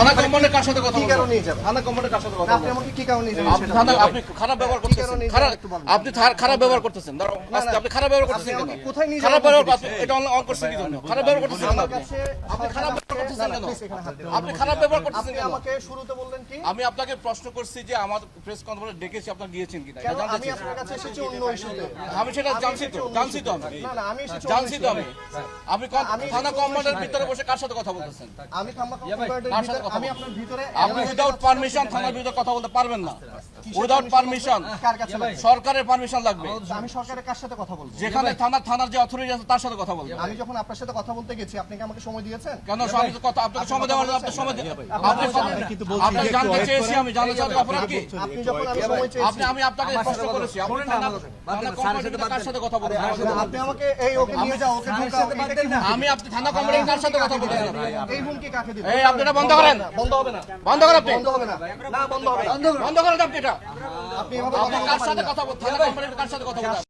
থানা কমান্ডার কার সাথে কথা কি বলব? কারণে যাবেন? থানা কার সাথে কথা আপনি আমাকে কি কারণে যাবেন আপনি থানা আপনি খারাপ ব্যবহার করতেছেন? খারাপ। আপনি খারাপ ব্যবহার করতেছেন। দাঁড়াও আপনি খারাপ ব্যবহার করতেছেন কোথায় নিয়ে খারাপ ব্যবহার এটা অন করছেন কি জন্য খারাপ ব্যবহার করতেছেন আপনি? খারাপ করতেছেন না, না, কেন? please, এখানে হাত দেবেন না। আপনি খারাপ ব্যবহার করতেছেন কেন? আমাকে শুরুতে বললেন কি? আমি আপনাকে প্রশ্ন করছি যে আমার প্রেস কনফারেন্স ডেকেছি আপনারা গিয়েছেন কিনা? আমি আপনার কাছে এসেছি অন্য ইস্যুতে। আমি সেটা জানছি তো জানছি তো আমি। না না আমি এসেছি জানছি তো আমি। আপনি থানা কমান্ডার ভিতরে বসে কার সাথে কথা বলতেছেন? আমি থাম্বা কম্পাউন্ডারের ভিতরে আমি আপনার ভিতরে আপনি উইদাউট পারমিশন থানার ভিতরে কথা বলতে পারবেন না। উইদাউট পারমিশন কার কাছে লাগবে? সরকারের পারমিশন লাগবে। আমি সরকারের কার সাথে কথা বলব? যেখানে থানার থানার যে অথরিটি আছে তার সাথে কথা বলবেন আমি যখন আপনার সাথে কথা বলতে গেছি আপনি কি আমাকে সময় দিয়েছেন? কেন? কথা আপনাকে সময় দেওয়ার আপনার সময় আপনি আপনি জানতে চেয়েছি আমি জানতে চাই অপরাধ কি? আপনি আমি সময় চেয়েছি আপনি আমি আপনাকে প্রশ্ন করেছি। আপনি থানা থানা কার সাথে কথা বলতে আপনি আমাকে এই ওকে নিয়ে যাও ওকে ঢুকাও এটা কি হুমকি? আমি আপনি থানা কোম্পানির কার সাথে কথা বলতে এই হুমকি কাকে দিবেন? এই আপনি এটা বন্ধ করেন। বন্ধ হবে না। বন্ধ করেন আপনি। বন্ধ হবে না। না বন্ধ হবে বন্ধ করেন আপনি এটা। আপনি এভাবে আপনি কথা কার সাথে কথা থানা কোম্পানির কার সাথে কথা বলতে